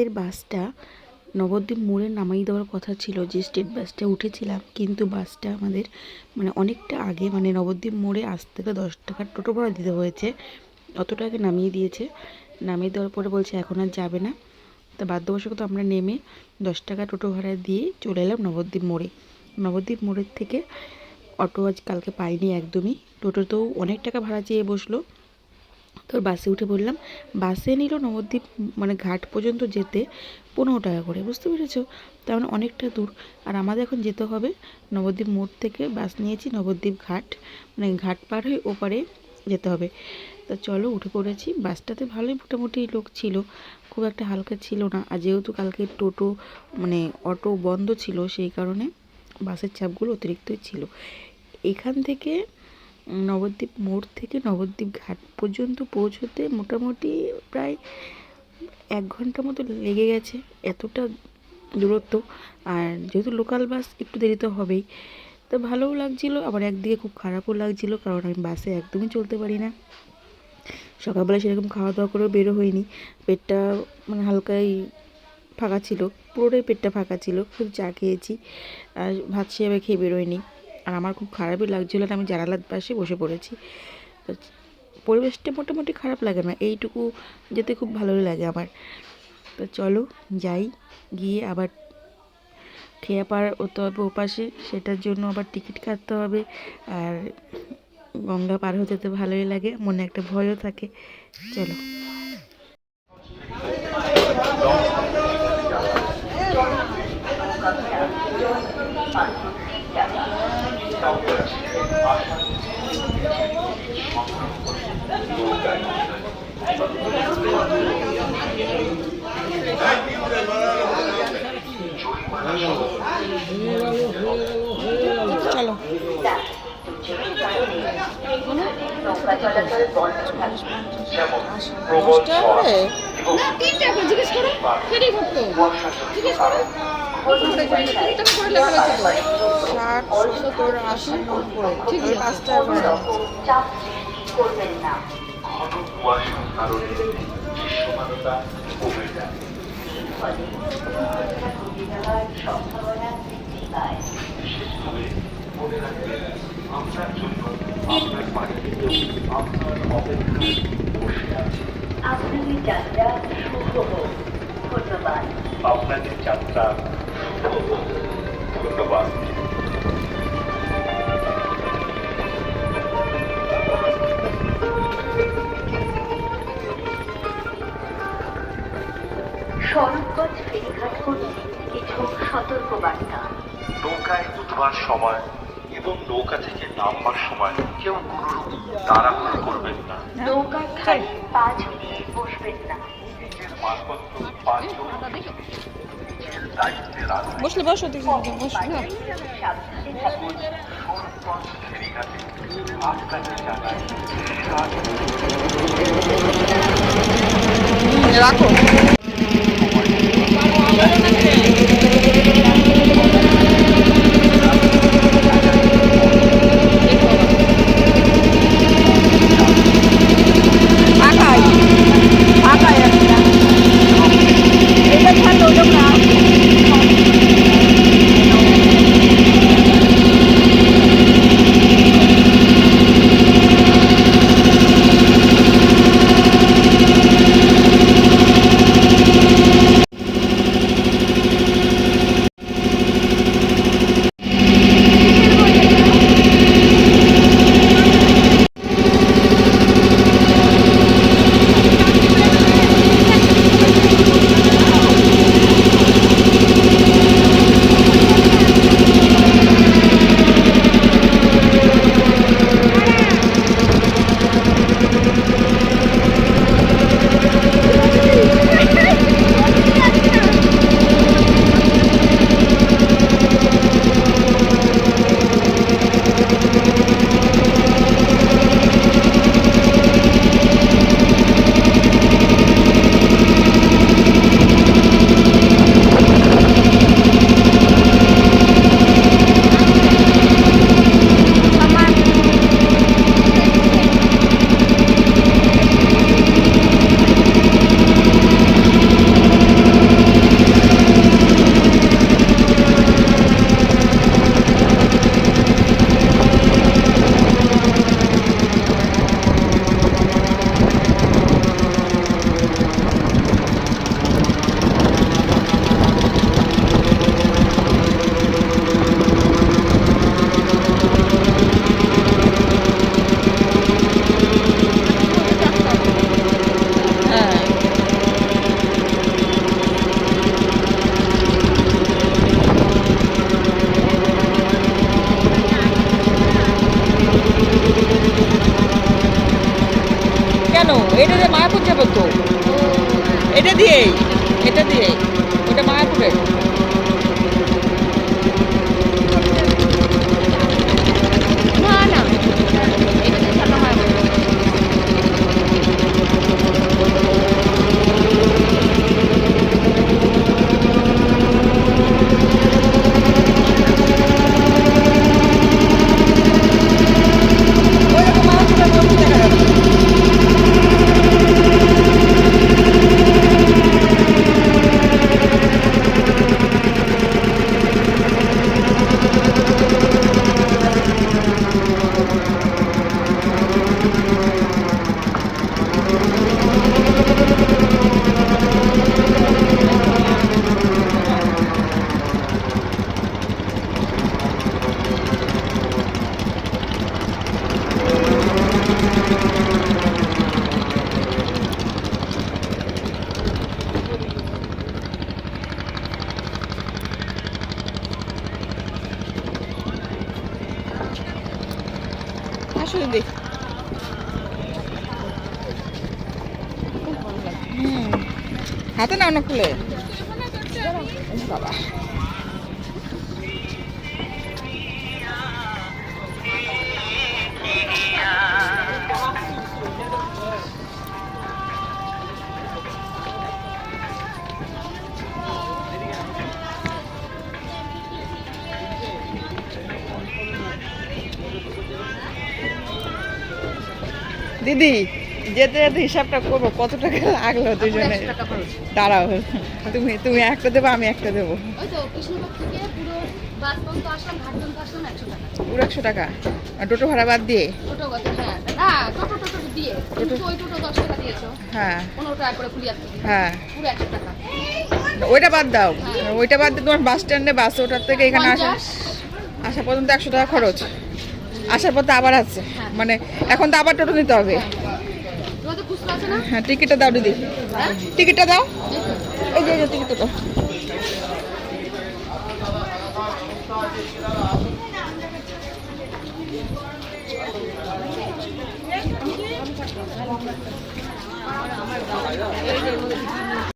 আমাদের বাসটা নবদ্বীপ মোড়ে নামাই দেওয়ার কথা ছিল যে স্টেট বাসটা উঠেছিলাম। কিন্তু বাসটা আমাদের মানে অনেকটা আগে মানে নবদ্বীপ মোড়ে আসতে থেকে দশ টাকার টোটো ভাড়া দিতে হয়েছে। অতটা আগে নামিয়ে দিয়েছে। নামিয়ে দেওয়ার পরে বলছে এখন আর যাবে না। তা বাধ্যবশত আমরা নেমে দশ টাকা টোটো ভাড়া দিয়ে চলে এলাম নবদ্বীপ মোড়ে। নবদ্বীপ মোড়ের থেকে অটো আজ কালকে পাইনি একদমই। টোটোতেও অনেক টাকা ভাড়া চেয়ে বসল। তো বাসে উঠে পড়লাম বাসে নিল নবদ্বীপ মানে ঘাট পর্যন্ত যেতে পনেরো টাকা করে, বুঝতে পেরেছ? তার মানে অনেকটা দূর। আর আমাদের এখন যেতে হবে নবদ্বীপ মোড় থেকে, বাস নিয়েছি নবদ্বীপ ঘাট মানে ঘাট পার হয়ে ওপারে যেতে হবে। তা চলো উঠে পড়েছি, বাসটাতে ভালোই মোটামুটি লোক ছিল, খুব একটা হালকা ছিল না। আর যেহেতু কালকে টোটো মানে অটো বন্ধ ছিল, সেই কারণে বাসের চাপগুলো অতিরিক্তই ছিল। এখান থেকে নবদ্বীপ মোড় থেকে নবদ্বীপ ঘাট পর্যন্ত পৌঁছতে মোটামুটি প্রায় এক ঘণ্টা মতো লেগে গেছে এতটা দূরত্ব। আর যেহেতু লোকাল বাস একটু দেরি তো হবেই। তো ভালোও লাগছিল, আবার একদিকে খুব খারাপও লাগছিল, কারণ আমি বাসে একদমই চলতে পারি না। সকালবেলা সেরকম খাওয়া দাওয়া করেও বেরো হয়নি পেটটা মানে হালকাই ফাঁকা ছিল, পুরোটাই পেটটা ফাঁকা ছিল, খুব চা খেয়েছি, আর ভাত সেভাবে খেয়ে বেরোয়নি। আর আমার খুব খারাপই লাগছিল আমি জানালার পাশে বসে পড়েছি। তো পরিবেশটা মোটামুটি খারাপ লাগে না, এইটুকু যেতে খুব ভালোই লাগে আমার। তো চলো যাই, গিয়ে আবার খেয়া পার হতে হবে ওপাশে সেটার জন্য আবার টিকিট কাটতে হবে আর গঙ্গা পার হতে তো ভালোই লাগে, মনে একটা ভয়ও থাকে। চলো। চলো দশটা করে জিজ্ঞেস করো জিজ্ঞেস করো ষাট সত্তর আশি নব্বই। ঠিক পাঁচটা চাপ করবেন না মনে আপনাদের যাত্রা শুভ। হোক ধন্যবাদ আপনাদের যাত্রা শুভ হোক ধন্যবাদ। শরৎগঞ্জ ফেরিঘাট কর্তৃক কিছু সতর্কবার্তা। নৌকায় উঠবার সময় এবং নৌকা থেকে নামবার সময় কেউ কোনোরূপ তাড়াহুড়ো করবেন না। নৌকার ঘাটে পা ঝুলিয়ে বসবেন না। নিজের মালপত্র রাখবেন। বসলে বসো দেখি বসো না রাখো। এটা দিয়ে মায়াপুর যাব তো? এটা দিয়ে এটা দিয়েই ওটা মায়াপুরের। হাতে নাও না খুলে। বাবা দিদি যেতে যেতে হিসাবটা করব কত টাকা লাগল দুজনে? দাঁড়াও তুমি তুমি একটা দেবো আমি একটা দেবো। পুরো একশো টাকা। টোটো ভাড়া বাদ দিয়ে? হ্যাঁ হ্যাঁ। হ্যাঁ। ওইটা বাদ দাও। ওইটা বাদ দিয়ে তোমার বাস স্ট্যান্ডে বাস ওটার থেকে এখানে আসা। আসা পর্যন্ত একশো টাকা খরচ। আসার পর তো আবার আছে। মানে এখন তো আবার টোটো নিতে হবে তোমাদের খুচরো আছে না হ্যাঁ টিকিটটা দাও দিদি। টিকিটটা দাও। এই যে টিকিটটা দাও।